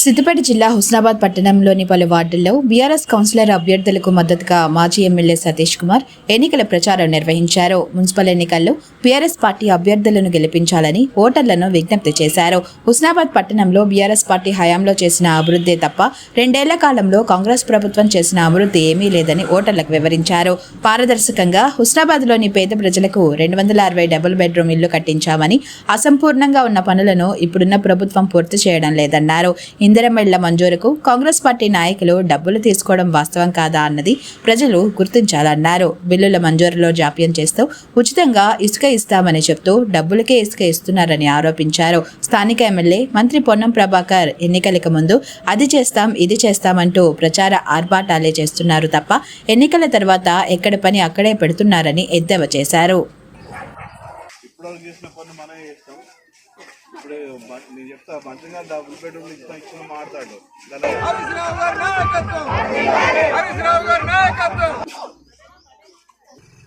సిద్దిపేట జిల్లా హుస్నాబాద్ పట్టణంలోని పలు వార్డుల్లో బీఆర్ఎస్ కౌన్సిలర్ అభ్యర్థులకు మద్దతుగా మాజీ ఎమ్మెల్యే సతీష్ కుమార్ ఎన్నికల ప్రచారం నిర్వహించారు. మున్సిపల్ ఎన్నికల్లో బీఆర్ఎస్ పార్టీ అభ్యర్థులను గెలిపించాలని ఓటర్లను విజ్ఞప్తి చేశారు. హుస్నాబాద్ పట్టణంలో బీఆర్ఎస్ పార్టీ హయాంలో చేసిన అభివృద్ధి తప్ప రెండేళ్ళ కాలంలో కాంగ్రెస్ ప్రభుత్వం చేసిన అభివృద్ధి ఏమీ లేదని ఓటర్లకు వివరించారు. పారదర్శకంగా హుస్నాబాద్లోని పేద ప్రజలకు రెండు వందల అరవై డబుల్ బెడ్రూమ్ ఇల్లు కట్టించామని అసంపూర్ణంగా ఉన్న పనులను ఇప్పుడున్న ప్రభుత్వం పూర్తి చేయడం లేదన్నారు. ఇందిరమ్మ మంజూరుకు కాంగ్రెస్ పార్టీ నాయకులు డబ్బులు తీసుకోవడం వాస్తవం కాదా అన్నది ప్రజలు గుర్తించాలన్నారు. బిల్లుల మంజూరులో జాప్యం చేస్తూ ఉచితంగా ఇసుక ఇస్తామని చెప్తూ డబ్బులకే ఇసుక ఇస్తున్నారని ఆరోపించారు. స్థానిక ఎమ్మెల్యే మంత్రి పొన్నం ప్రభాకర్ ఎన్నికలకు ముందు అది చేస్తాం ఇది చేస్తామంటూ ప్రచార ఆర్భాటాలే చేస్తున్నారు తప్ప ఎన్నికల తర్వాత ఎక్కడ పని అక్కడే పెడుతున్నారని ఎద్దేవా చేశారు. ఇప్పుడు వరకు చేసిన పనులు మనమే చేస్తాం. ఇప్పుడు నేను చెప్తా మంచిగా డబుల్ బెడ్రూమ్ ఇచ్చిన ఇచ్చిన మాట్లాడు.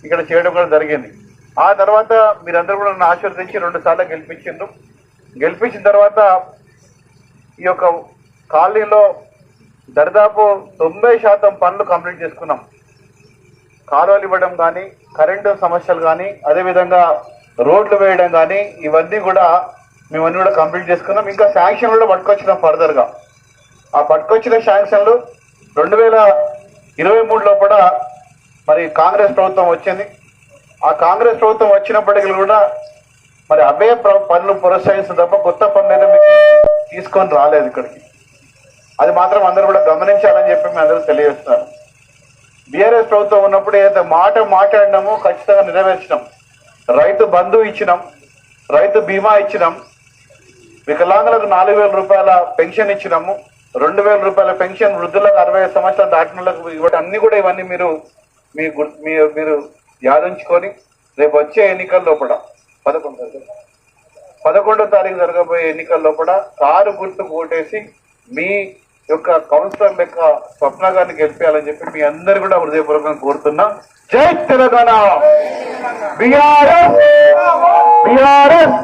ఇక్కడ చేయడం కూడా జరిగింది. ఆ తర్వాత మీరందరూ కూడా నన్ను ఆశీర్వదించి రెండు సార్లు గెలిపించిండ్రు. గెలిపించిన తర్వాత ఈ యొక్క కాలనీలో దరిదాపు తొంభై శాతం పనులు కంప్లీట్ చేసుకున్నాం. కాలువలు ఇవ్వడం కానీ కరెంటు సమస్యలు కానీ అదేవిధంగా రోడ్లు వేయడం కానీ ఇవన్నీ కూడా మేమన్నీ కూడా కంప్లీట్ చేసుకున్నాం. ఇంకా శాంక్షన్లు పట్టుకొచ్చినాం ఫర్దర్గా ఆ పట్టుకొచ్చిన శాంక్షన్లు రెండు వేల ఇరవై మూడులో కూడా మరి కాంగ్రెస్ ప్రభుత్వం వచ్చింది. ఆ కాంగ్రెస్ ప్రభుత్వం వచ్చినప్పటికీ కూడా మరి అవే పనులు ప్రోత్సహిస్తుంది తప్ప కొత్త పనులు అయితే మీకు తీసుకొని రాలేదు ఇక్కడికి. అది మాత్రం అందరూ కూడా గమనించాలని చెప్పి మేము అందరూ తెలియజేస్తున్నాను బీఆర్ఎస్ ప్రభుత్వం ఉన్నప్పుడు ఏదైతే మాట మాట్లాడినామో ఖచ్చితంగా నెరవేర్చినాం. రైతు బంధు ఇచ్చినాం రైతు బీమా ఇచ్చినాం వికలాంగులకు నాలుగు వేల రూపాయల పెన్షన్ ఇచ్చినాము రెండు వేల రూపాయల పెన్షన్ వృద్ధులకు అరవై ఐదు సంవత్సరాలు దాటినలకు ఇవ్వడం అన్ని కూడా ఇవన్నీ మీరు మీ గుర్- మీ- మీరు యాదించుకొని రేపు వచ్చే ఎన్నికల్లో కూడా పదకొండు పదకొండో తారీఖు జరగబోయే ఎన్నికల్లో కూడా కారు గుర్తు ఓటేసి మీ యొక్క కౌన్సిలర్ యొక్క స్వప్న గారిని గెలిపించాలని చెప్పి మీ అందరు కూడా హృదయపూర్వకంగా కోరుతున్నా. జై తెలంగాణ బీఆర్ఎస్ బీఆర్ఎస్